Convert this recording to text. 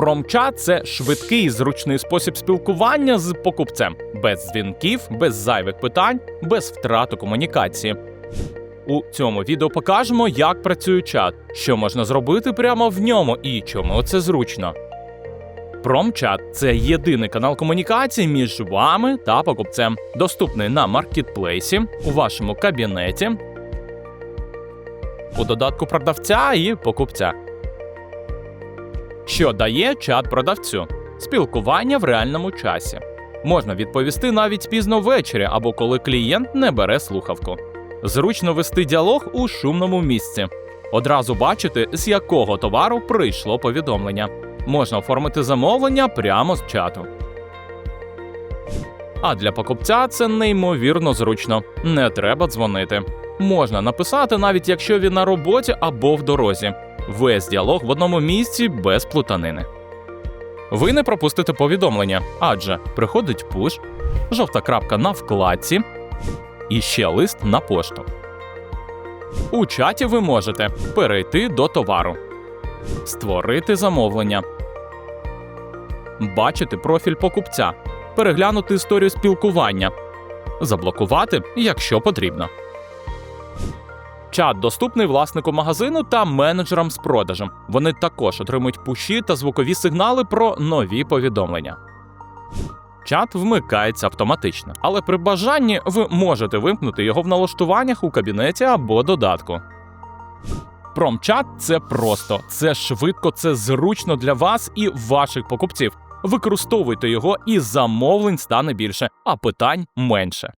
Промчат це швидкий зручний спосіб спілкування з покупцем, без дзвінків, без зайвих питань, без втрати комунікації. У цьому відео покажемо, як працює чат, що можна зробити прямо в ньому і чому це зручно. Промчат це єдиний канал комунікації між вами та покупцем, доступний на маркетплейсі, у вашому кабінеті, у додатку продавця і покупця. Що дає чат продавцю? Спілкування в реальному часі. Можна відповісти навіть пізно ввечері або коли клієнт не бере слухавку. Зручно вести діалог у шумному місці. Одразу бачити, з якого товару прийшло повідомлення. Можна оформити замовлення прямо з чату. А для покупця це неймовірно зручно. Не треба дзвонити. Можна написати, навіть якщо він на роботі або в дорозі. Весь діалог в одному місці без плутанини. Ви не пропустите повідомлення, адже приходить пуш, жовта крапка на вкладці і ще лист на пошту. У чаті ви можете перейти до товару, створити замовлення, бачити профіль покупця, переглянути історію спілкування, заблокувати, якщо потрібно. Чат доступний власнику магазину та менеджерам з продажем. Вони також отримують пуші та звукові сигнали про нові повідомлення. Чат вмикається автоматично, але при бажанні ви можете вимкнути його в налаштуваннях у кабінеті або додатку. Промчат це просто, це швидко, це зручно для вас і ваших покупців. Використовуйте його, і замовлень стане більше, а питань менше.